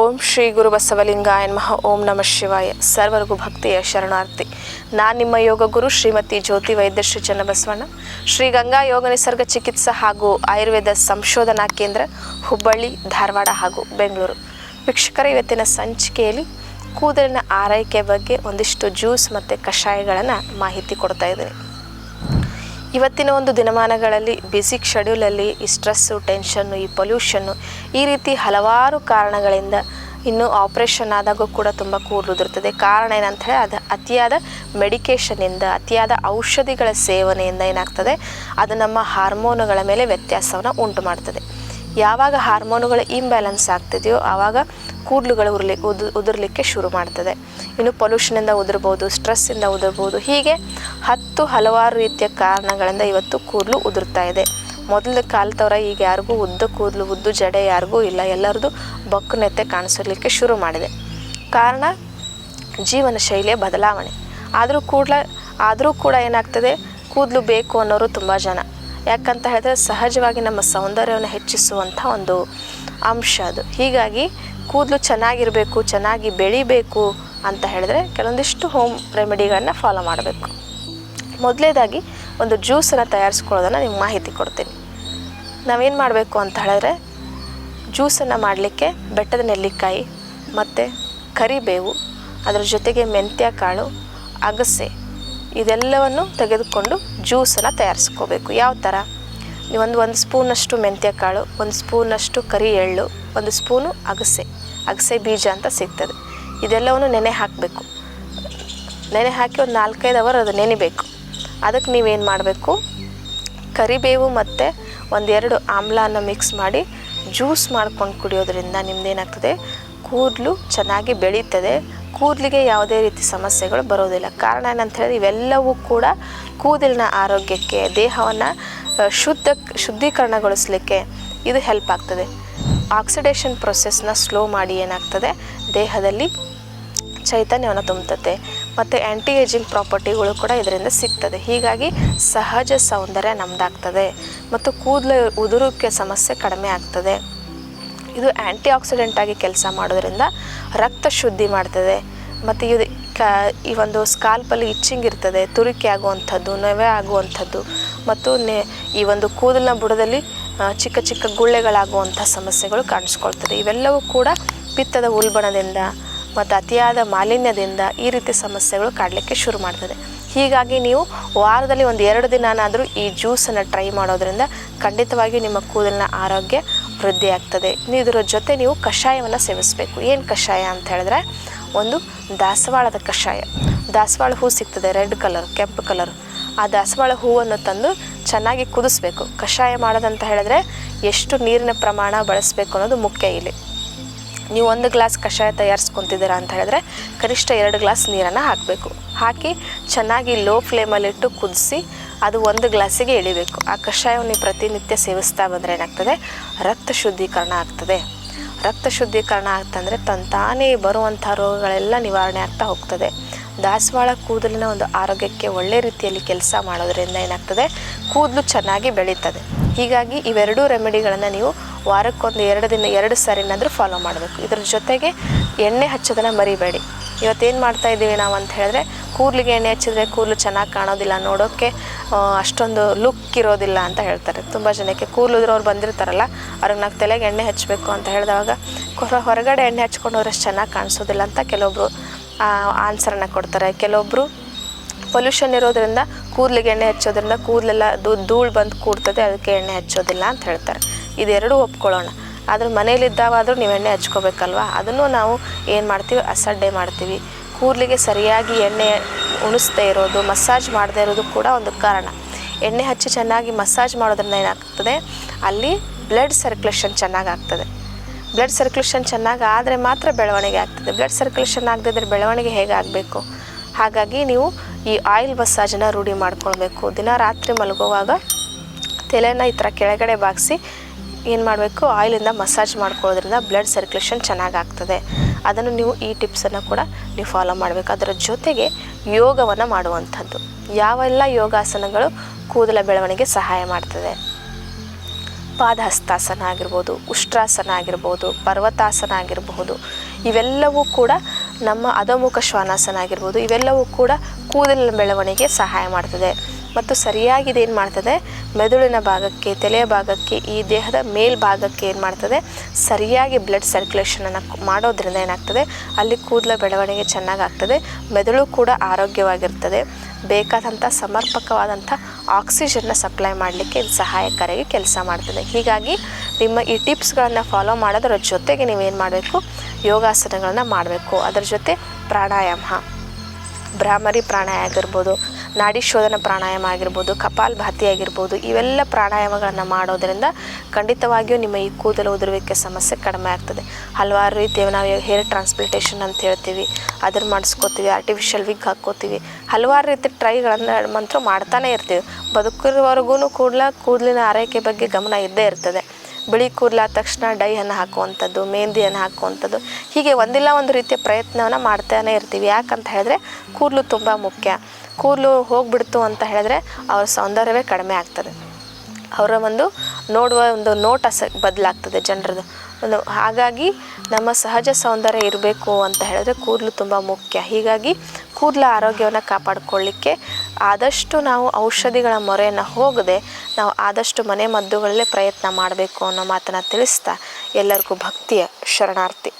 ಓಂ ಶ್ರೀ ಗುರು ಬಸವಲಿಂಗಾಯ ನಮಃ, ಓಂ ನಮಃ ಶಿವಾಯ. ಸರ್ವರಿಗೂ ಭಕ್ತಿಯ ಶರಣಾರ್ಥಿ. ನಾನು ನಿಮ್ಮ ಯೋಗ ಗುರು ಶ್ರೀಮತಿ ಜ್ಯೋತಿ ವೈದ್ಯ ಶ್ರೀ ಚನ್ನಬಸವಣ್ಣ. ಶ್ರೀ ಗಂಗಾ ಯೋಗ ನಿಸರ್ಗ ಚಿಕಿತ್ಸಾ ಹಾಗೂ ಆಯುರ್ವೇದ ಸಂಶೋಧನಾ ಕೇಂದ್ರ, ಹುಬ್ಬಳ್ಳಿ, ಧಾರವಾಡ ಹಾಗೂ ಬೆಂಗಳೂರು. ವೀಕ್ಷಕರ, ಇವತ್ತಿನ ಸಂಚಿಕೆಯಲ್ಲಿ ಕೂದಲಿನ ಆರೈಕೆ ಬಗ್ಗೆ ಒಂದಿಷ್ಟು ಜ್ಯೂಸ್ ಮತ್ತು ಕಷಾಯಗಳನ್ನು ಮಾಹಿತಿ ಕೊಡ್ತಾ ಇದ್ದೀನಿ. ಇವತ್ತಿನ ಒಂದು ದಿನಮಾನಗಳಲ್ಲಿ ಬ್ಯುಸಿ ಶೆಡ್ಯೂಲಲ್ಲಿ ಈ ಸ್ಟ್ರೆಸ್ಸು ಟೆನ್ಷನ್ನು ಈ ಪೊಲ್ಯೂಷನ್ನು ಈ ರೀತಿ ಹಲವಾರು ಕಾರಣಗಳಿಂದ ಇನ್ನು ಆಪ್ರೇಷನ್ ಆದಾಗೂ ಕೂಡ ತುಂಬ ಕೂದಲು ಉದುರ್ತದೆ ಕಾರಣ ಏನಂತೇಳಿ ಅದು ಅತಿಯಾದ ಮೆಡಿಕೇಷನಿಂದ ಅತಿಯಾದ ಔಷಧಿಗಳ ಸೇವನೆಯಿಂದ ಏನಾಗ್ತದೆ, ಅದು ನಮ್ಮ ಹಾರ್ಮೋನುಗಳ ಮೇಲೆ ವ್ಯತ್ಯಾಸವನ್ನು ಉಂಟು ಮಾಡ್ತದೆ ಯಾವಾಗ ಹಾರ್ಮೋನುಗಳು ಇಂಬ್ಯಾಲೆನ್ಸ್ ಆಗ್ತಿದೆಯೋ, ಆವಾಗ ಕೂದಲುಗಳು ಉರ್ಲಿ ಉದು ಉದುರ್ಲಿಕ್ಕೆ ಶುರು ಮಾಡ್ತದೆ. ಇನ್ನು ಪೊಲ್ಯೂಷನಿಂದ ಉದುರ್ಬೋದು ಸ್ಟ್ರೆಸ್ಸಿಂದ ಉದುರ್ಬೋದು, ಹೀಗೆ ಹತ್ತು ಹಲವಾರು ರೀತಿಯ ಕಾರಣಗಳಿಂದ ಇವತ್ತು ಕೂದಲು ಉದುರ್ತಾ ಇದೆ. ಮೊದಲ ಕಾಲದವರ ಈಗ ಯಾರಿಗೂ ಉದ್ದ ಕೂದಲು, ಉದ್ದು ಜಡೆ ಯಾರಿಗೂ ಇಲ್ಲ. ಎಲ್ಲರದು ಬಕ್ಕುನೆತ್ತೆ ಕಾಣಿಸಲಿಕ್ಕೆ ಶುರು ಮಾಡಿದೆ. ಕಾರಣ, ಜೀವನ ಶೈಲಿಯ ಬದಲಾವಣೆ. ಆದರೂ ಕೂಡಲ ಆದರೂ ಕೂಡ ಏನಾಗ್ತದೆ, ಕೂದಲು ಬೇಕು ಅನ್ನೋರು ತುಂಬ ಜನ. ಯಾಕಂತ ಹೇಳಿದ್ರೆ ಸಹಜವಾಗಿ ನಮ್ಮ ಸೌಂದರ್ಯವನ್ನು ಹೆಚ್ಚಿಸುವಂಥ ಒಂದು ಅಂಶ ಅದು. ಹೀಗಾಗಿ ಕೂದಲು ಚೆನ್ನಾಗಿರಬೇಕು, ಚೆನ್ನಾಗಿ ಬೆಳಿಬೇಕು ಅಂತ ಹೇಳಿದ್ರೆ ಕೆಲವೊಂದಿಷ್ಟು ಹೋಮ್ ರೆಮಿಡಿಗಳನ್ನ ಫಾಲೋ ಮಾಡಬೇಕು. ಮೊದಲೇದಾಗಿ ಒಂದು ಜ್ಯೂಸನ್ನು ತಯಾರಿಸ್ಕೊಳ್ಳೋದನ್ನು ನಿಮ್ಗೆ ಮಾಹಿತಿ ಕೊಡ್ತೀನಿ. ನಾವೇನು ಮಾಡಬೇಕು ಅಂತ ಹೇಳಿದ್ರೆ ಜ್ಯೂಸನ್ನು ಮಾಡಲಿಕ್ಕೆ ಬೆಟ್ಟದ ನೆಲ್ಲಿಕಾಯಿ ಮತ್ತು ಕರಿಬೇವು, ಅದರ ಜೊತೆಗೆ ಮೆಂತ್ಯ ಕಾಳು ಅಗಸೆ ಇದೆಲ್ಲವನ್ನು ತೆಗೆದುಕೊಂಡು ಜ್ಯೂಸನ್ನು ತಯಾರಿಸ್ಕೋಬೇಕು. ಯಾವ ಥರ ನೀವೊಂದು ಒಂದು ಸ್ಪೂನಷ್ಟು ಮೆಂತ್ಯ ಕಾಳು ಒಂದು ಸ್ಪೂನಷ್ಟು ಕರಿ ಎಳ್ಳು ಒಂದು ಸ್ಪೂನು ಅಗಸೆ. ಅಗಸೆ ಬೀಜ ಅಂತ ಸಿಗ್ತದೆ. ಇದೆಲ್ಲವನ್ನು ನೆನೆ ಹಾಕಬೇಕು. ನೆನೆ ಹಾಕಿ ಒಂದು ನಾಲ್ಕೈದು ಅವರ್ ಅದು ನೆನಿಬೇಕು. ಅದಕ್ಕೆ ನೀವೇನು ಮಾಡಬೇಕು? ಕರಿಬೇವು ಮತ್ತು ಒಂದೆರಡು ಆಮ್ಲಾನ ಮಿಕ್ಸ್ ಮಾಡಿ ಜ್ಯೂಸ್ ಮಾಡ್ಕೊಂಡು ಕುಡಿಯೋದ್ರಿಂದ ನಿಮ್ದೇನಾಗ್ತದೆ? ಕೂದಲು ಚೆನ್ನಾಗಿ ಬೆಳೀತದೆ. ಕೂದಲಿಗೆ ಯಾವುದೇ ರೀತಿ ಸಮಸ್ಯೆಗಳು ಬರೋದಿಲ್ಲ. ಕಾರಣ ಏನಂತ ಹೇಳಿದ್ರೆ ಇವೆಲ್ಲವೂ ಕೂಡ ಕೂದಲಿನ ಆರೋಗ್ಯಕ್ಕೆ, ದೇಹವನ್ನು ಶುದ್ಧ ಶುದ್ಧೀಕರಣಗೊಳಿಸಲಿಕ್ಕೆ ಇದು ಹೆಲ್ಪ್ ಆಗ್ತದೆ. ಆಕ್ಸಿಡೇಷನ್ ಪ್ರೊಸೆಸ್ನ ಸ್ಲೋ ಮಾಡಿ ಏನಾಗ್ತದೆ? ದೇಹದಲ್ಲಿ ಚೈತನ್ಯವನ್ನು ತುಂಬುತ್ತದೆ. ಮತ್ತು ಆ್ಯಂಟಿ ಏಜಿಂಗ್ ಪ್ರಾಪರ್ಟಿಗಳು ಕೂಡ ಇದರಿಂದ ಸಿಗ್ತದೆ. ಹೀಗಾಗಿ ಸಹಜ ಸೌಂದರ್ಯ ನಮ್ದಾಗ್ತದೆ. ಮತ್ತು ಕೂದಲು ಉದುರುಕ್ಕೆ ಸಮಸ್ಯೆ ಕಡಿಮೆ ಆಗ್ತದೆ. ಇದು ಆ್ಯಂಟಿ ಆಕ್ಸಿಡೆಂಟ್ ಆಗಿ ಕೆಲಸ ಮಾಡೋದ್ರಿಂದ ರಕ್ತ ಶುದ್ಧಿ ಮಾಡ್ತದೆ. ಮತ್ತು ಇದು ಈ ಒಂದು ಸ್ಕಾಲ್ಪಲ್ಲಿ ಇಚ್ಚಿಂಗ್ ಇರ್ತದೆ, ತುರಿಕೆ ಆಗುವಂಥದ್ದು, ನೊವೆ ಆಗುವಂಥದ್ದು, ಮತ್ತು ನೆ, ಈ ಒಂದು ಕೂದಲಿನ ಬುಡದಲ್ಲಿ ಚಿಕ್ಕ ಚಿಕ್ಕ ಗುಳ್ಳೆಗಳಾಗುವಂಥ ಸಮಸ್ಯೆಗಳು ಕಾಣಿಸ್ಕೊಳ್ತದೆ. ಇವೆಲ್ಲವೂ ಕೂಡ ಪಿತ್ತದ ಉಲ್ಬಣದಿಂದ ಮತ್ತು ಅತಿಯಾದ ಮಾಲಿನ್ಯದಿಂದ ಈ ರೀತಿ ಸಮಸ್ಯೆಗಳು ಕಾಡಲಿಕ್ಕೆ ಶುರು ಮಾಡ್ತದೆ. ಹೀಗಾಗಿ ನೀವು ವಾರದಲ್ಲಿ ಒಂದು ಎರಡು ದಿನನಾದರೂ ಈ ಜ್ಯೂಸನ್ನು ಟ್ರೈ ಮಾಡೋದ್ರಿಂದ ಖಂಡಿತವಾಗಿಯೂ ನಿಮ್ಮ ಕೂದಲಿನ ಆರೋಗ್ಯ ವೃದ್ಧಿಯಾಗ್ತದೆ. ಇದರ ಜೊತೆ ನೀವು ಕಷಾಯವನ್ನು ಸೇವಿಸಬೇಕು. ಏನು ಕಷಾಯ ಅಂತ ಹೇಳಿದ್ರೆ ಒಂದು ದಾಸವಾಳದ ಕಷಾಯ. ದಾಸವಾಳ ಹೂ ಸಿಗ್ತದೆ, ರೆಡ್ ಕಲರ್, ಕೆಂಪು ಕಲರ್. ಆ ದಾಸವಾಳ ಹೂವನ್ನು ತಂದು ಚೆನ್ನಾಗಿ ಕುದಿಸ್ಬೇಕು. ಕಷಾಯ ಮಾಡೋದಂತ ಹೇಳಿದ್ರೆ ಎಷ್ಟು ನೀರಿನ ಪ್ರಮಾಣ ಬಳಸಬೇಕು ಅನ್ನೋದು ಮುಖ್ಯ ಇಲ್ಲಿ. ನೀವು ಒಂದು ಗ್ಲಾಸ್ ಕಷಾಯ ತಯಾರಿಸ್ಕೊತಿದ್ದೀರಾ ಅಂತ ಹೇಳಿದ್ರೆ ಕನಿಷ್ಠ ಎರಡು ಗ್ಲಾಸ್ ನೀರನ್ನು ಹಾಕಬೇಕು. ಹಾಕಿ ಚೆನ್ನಾಗಿ ಲೋ ಫ್ಲೇಮಲ್ಲಿಟ್ಟು ಕುದಿಸಿ ಅದು ಒಂದು ಗ್ಲಾಸಿಗೆ ಇಳಿಬೇಕು ಆ ಕಷಾಯವನ್ನು ಪ್ರತಿನಿತ್ಯ ಸೇವಿಸ್ತಾ ಬಂದರೆ ಏನಾಗ್ತದೆ? ರಕ್ತ ಶುದ್ಧೀಕರಣ ಆಗ್ತದೆ. ರಕ್ತ ಶುದ್ಧೀಕರಣ ಆಗ್ತಂದರೆ ತಂತಾನೇ ಬರುವಂಥ ರೋಗಗಳೆಲ್ಲ ನಿವಾರಣೆ ಆಗ್ತಾ ಹೋಗ್ತದೆ. ದಾಸವಾಳ ಕೂದಲಿನ ಒಂದು ಆರೋಗ್ಯಕ್ಕೆ ಒಳ್ಳೆ ರೀತಿಯಲ್ಲಿ ಕೆಲಸ ಮಾಡೋದ್ರಿಂದ ಏನಾಗ್ತದೆ? ಕೂದಲು ಚೆನ್ನಾಗಿ ಬೆಳೀತದೆ. ಹೀಗಾಗಿ ಇವೆರಡೂ ರೆಮಿಡಿಗಳನ್ನು ನೀವು ವಾರಕ್ಕೊಂದು ಎರಡು ದಿನ, ಎರಡು ಸಾರಿನಾದರೂ ಫಾಲೋ ಮಾಡಬೇಕು. ಇದ್ರ ಜೊತೆಗೆ ಎಣ್ಣೆ ಹಚ್ಚೋದನ್ನು ಮರಿಬೇಡಿ. ಇವತ್ತೇನು ಮಾಡ್ತಾ ಇದ್ದೀವಿ ನಾವು ಅಂತ ಹೇಳಿದ್ರೆ, ಕೂದಲಿಗೆ ಎಣ್ಣೆ ಹಚ್ಚಿದ್ರೆ ಕೂದಲು ಚೆನ್ನಾಗಿ ಕಾಣೋದಿಲ್ಲ ನೋಡೋಕ್ಕೆ ಅಷ್ಟೊಂದು ಲುಕ್ ಇರೋದಿಲ್ಲ ಅಂತ ಹೇಳ್ತಾರೆ. ತುಂಬ ಜನಕ್ಕೆ ಕೂದಲು ಅವ್ರು ಬಂದಿರ್ತಾರಲ್ಲ, ಅವ್ರಿಗೆ ನಾವು ತಲೆಗೆ ಎಣ್ಣೆ ಹಚ್ಚಬೇಕು ಅಂತ ಹೇಳಿದಾಗ ಹೊರ- ಹೊರಗಡೆ ಎಣ್ಣೆ ಹಚ್ಕೊಂಡು ಹೋದ್ರೆ ಅಷ್ಟು ಚೆನ್ನಾಗಿ ಕಾಣಿಸೋದಿಲ್ಲ ಅಂತ ಕೆಲವೊಬ್ಬರು ಆನ್ಸರನ್ನು ಕೊಡ್ತಾರೆ. ಕೆಲವೊಬ್ಬರು ಪೊಲ್ಯೂಷನ್ ಇರೋದ್ರಿಂದ ಕೂದಲಿಗೆ ಎಣ್ಣೆ ಹಚ್ಚೋದ್ರಿಂದ ಕೂದಲೆಲ್ಲ ಧೂಳು ಬಂದು ಕೂಡ್ತದೆ ಅದಕ್ಕೆ ಎಣ್ಣೆ ಹಚ್ಚೋದಿಲ್ಲ ಅಂತ ಹೇಳ್ತಾರೆ. ಇದೆರಡೂ ಒಪ್ಕೊಳ್ಳೋಣ. ಆದ್ರೆ ಮನೇಲಿದ್ದಾವಾದರೂ ನೀವು ಎಣ್ಣೆ ಹಚ್ಕೋಬೇಕಲ್ವಾ? ಅದನ್ನು ನಾವು ಏನು ಮಾಡ್ತೀವಿ? ಅಸಡ್ಡೆ ಮಾಡ್ತೀವಿ. ಕೂದಲಿಗೆ ಸರಿಯಾಗಿ ಎಣ್ಣೆ ಉಣಿಸ್ದೇ ಇರೋದು, ಮಸಾಜ್ ಮಾಡದೇ ಇರೋದು ಕೂಡ ಒಂದು ಕಾರಣ. ಎಣ್ಣೆ ಹಚ್ಚಿ ಚೆನ್ನಾಗಿ ಮಸಾಜ್ ಮಾಡೋದ್ರಿಂದ ಏನಾಗ್ತದೆ? ಅಲ್ಲಿ ಬ್ಲಡ್ ಸರ್ಕ್ಯುಲೇಷನ್ ಚೆನ್ನಾಗಾಗ್ತದೆ ಬ್ಲಡ್ ಸರ್ಕ್ಯುಲೇಷನ್ ಚೆನ್ನಾಗಿ ಆದರೆ ಮಾತ್ರ ಬೆಳವಣಿಗೆ ಆಗ್ತದೆ. ಬ್ಲಡ್ ಸರ್ಕ್ಯುಲೇಷನ್ ಆಗದಿದ್ದರೆ ಬೆಳವಣಿಗೆ ಹೇಗೆ ಆಗಬೇಕು? ಹಾಗಾಗಿ ನೀವು ಈ ಆಯಿಲ್ ಮಸಾಜನ್ನು ರೂಢಿ ಮಾಡ್ಕೊಳ್ಬೇಕು. ದಿನ ರಾತ್ರಿ ಮಲಗುವಾಗ ತಲೆನ ಈ ಥರ ಕೆಳಗಡೆ ಬಾಗಿಸಿ ಏನು ಮಾಡಬೇಕು? ಆಯಿಲಿಂದ ಮಸಾಜ್ ಮಾಡ್ಕೊಳ್ಳೋದ್ರಿಂದ ಬ್ಲಡ್ ಸರ್ಕ್ಯುಲೇಷನ್ ಚೆನ್ನಾಗಾಗ್ತದೆ. ಅದನ್ನು ನೀವು ಈ ಟಿಪ್ಸನ್ನು ಕೂಡ ನೀವು ಫಾಲೋ ಮಾಡಬೇಕು. ಅದರ ಜೊತೆಗೆ ಯೋಗವನ್ನು ಮಾಡುವಂಥದ್ದು. ಯಾವೆಲ್ಲ ಯೋಗಾಸನಗಳು ಕೂದಲ ಬೆಳವಣಿಗೆ ಸಹಾಯ ಮಾಡ್ತದೆ? ಪಾದಹಸ್ತಾಸನ ಆಗಿರ್ಬೋದು, ಉಷ್ಟ್ರಾಸನ ಆಗಿರ್ಬೋದು, ಪರ್ವತಾಸನ ಆಗಿರಬಹುದು. ಇವೆಲ್ಲವೂ ಕೂಡ ನಮ್ಮ ಅಧೋಮುಖ ಶ್ವಾನಾಸನ ಆಗಿರ್ಬೋದು. ಇವೆಲ್ಲವೂ ಕೂಡ ಕೂದಲಿನ ಬೆಳವಣಿಗೆ ಸಹಾಯ ಮಾಡ್ತದೆ. ಮತ್ತು ಸರಿಯಾಗಿ ಇದೇನು ಮಾಡ್ತದೆ? ಮೆದುಳಿನ ಭಾಗಕ್ಕೆ, ತಲೆಯ ಭಾಗಕ್ಕೆ, ಈ ದೇಹದ ಮೇಲ್ಭಾಗಕ್ಕೆ ಏನು ಮಾಡ್ತದೆ? ಸರಿಯಾಗಿ ಬ್ಲಡ್ ಸರ್ಕ್ಯುಲೇಷನನ್ನು ಮಾಡೋದ್ರಿಂದ ಏನಾಗ್ತದೆ? ಅಲ್ಲಿ ಕೂದಲ ಬೆಳವಣಿಗೆ ಚೆನ್ನಾಗಾಗ್ತದೆ ಮೆದುಳು ಕೂಡ ಆರೋಗ್ಯವಾಗಿರ್ತದೆ. ಬೇಕಾದಂಥ ಸಮರ್ಪಕವಾದಂಥ ಆಕ್ಸಿಜನ್ನ ಸಪ್ಲೈ ಮಾಡಲಿಕ್ಕೆ ಇದು ಸಹಾಯಕಾರಿಯಾಗಿ ಕೆಲಸ ಮಾಡ್ತದೆ. ಹೀಗಾಗಿ ನಿಮ್ಮ ಈ ಟಿಪ್ಸ್ಗಳನ್ನು ಫಾಲೋ ಮಾಡೋದರ ಜೊತೆಗೆ ನೀವೇನು ಮಾಡಬೇಕು? ಯೋಗಾಸನಗಳನ್ನ ಮಾಡಬೇಕು. ಅದರ ಜೊತೆ ಪ್ರಾಣಾಯಾಮ. ಭ್ರಾಮರಿ ಪ್ರಾಣಾಯಾಮ ಆಗಿರ್ಬೋದು ನಾಡಿ ಶೋಧನ ಪ್ರಾಣಾಯಾಮ ಆಗಿರ್ಬೋದು, ಕಪಾಲ್ ಭಾತಿ ಆಗಿರ್ಬೋದು, ಇವೆಲ್ಲ ಪ್ರಾಣಾಯಾಮಗಳನ್ನು ಮಾಡೋದರಿಂದ ಖಂಡಿತವಾಗಿಯೂ ನಿಮ್ಮ ಈ ಕೂದಲು ಉದುರುವಿಕೆ ಸಮಸ್ಯೆ ಕಡಿಮೆ ಆಗ್ತದೆ. ಹಲವಾರು ರೀತಿಯ ನಾವು ಹೇರ್ ಟ್ರಾನ್ಸ್ಪ್ಲಾಂಟೇಷನ್ ಅಂತ ಹೇಳ್ತೀವಿ, ಅದನ್ನು ಮಾಡಿಸ್ಕೋತೀವಿ ಆರ್ಟಿಫಿಷಿಯಲ್ ವಿಗ್ ಹಾಕ್ಕೋತೀವಿ, ಹಲವಾರು ರೀತಿ ಟ್ರೈಗಳನ್ನು ಮಂತ್ರ ಮಾಡ್ತಾನೆ ಇರ್ತೀವಿ. ಬದುಕಿರೋವರೆಗೂ ಕೂಡಲ ಕೂದಲಿನ ಆರೈಕೆ ಬಗ್ಗೆ ಗಮನ ಇದ್ದೇ ಇರ್ತದೆ. ಬಿಳಿ ಕೂದಲಾದ ತಕ್ಷಣ ಡೈಯನ್ನು ಹಾಕುವಂಥದ್ದು ಮೆಹಂದಿಯನ್ನು ಹಾಕುವಂಥದ್ದು, ಹೀಗೆ ಒಂದಿಲ್ಲ ಒಂದು ರೀತಿಯ ಪ್ರಯತ್ನವನ್ನು ಮಾಡ್ತಾನೆ ಇರ್ತೀವಿ. ಯಾಕಂತ ಹೇಳಿದ್ರೆ ಕೂದಲು ತುಂಬ ಮುಖ್ಯ. ಕೂದಲು ಹೋಗ್ಬಿಡ್ತು ಅಂತ ಹೇಳಿದ್ರೆ ಅವ್ರ ಸೌಂದರ್ಯವೇ ಕಡಿಮೆ ಆಗ್ತದೆ. ಅವರ ಒಂದು ನೋಡುವ ಒಂದು ನೋಟ ಸ ಬದಲಾಗ್ತದೆ ಜನರದು. ಒಂದು ಹಾಗಾಗಿ ನಮ್ಮ ಸಹಜ ಸೌಂದರ್ಯ ಇರಬೇಕು ಅಂತ ಹೇಳಿದ್ರೆ ಕೂದಲು ತುಂಬ ಮುಖ್ಯ. ಹೀಗಾಗಿ ಕೂದಲ ಆರೋಗ್ಯವನ್ನು ಕಾಪಾಡಿಕೊಳ್ಳಿಕ್ಕೆ ಆದಷ್ಟು ನಾವು ಔಷಧಿಗಳ ಮೊರೆಯನ್ನು ಹೋಗದೆ ನಾವು ಆದಷ್ಟು ಮನೆ ಮದ್ದುಗಳಲ್ಲೇ ಪ್ರಯತ್ನ ಮಾಡಬೇಕು ಅನ್ನೋ ಮಾತನ್ನು ತಿಳಿಸ್ತಾ ಎಲ್ಲರಿಗೂ ಭಕ್ತಿಯ ಶರಣಾರ್ಥಿ.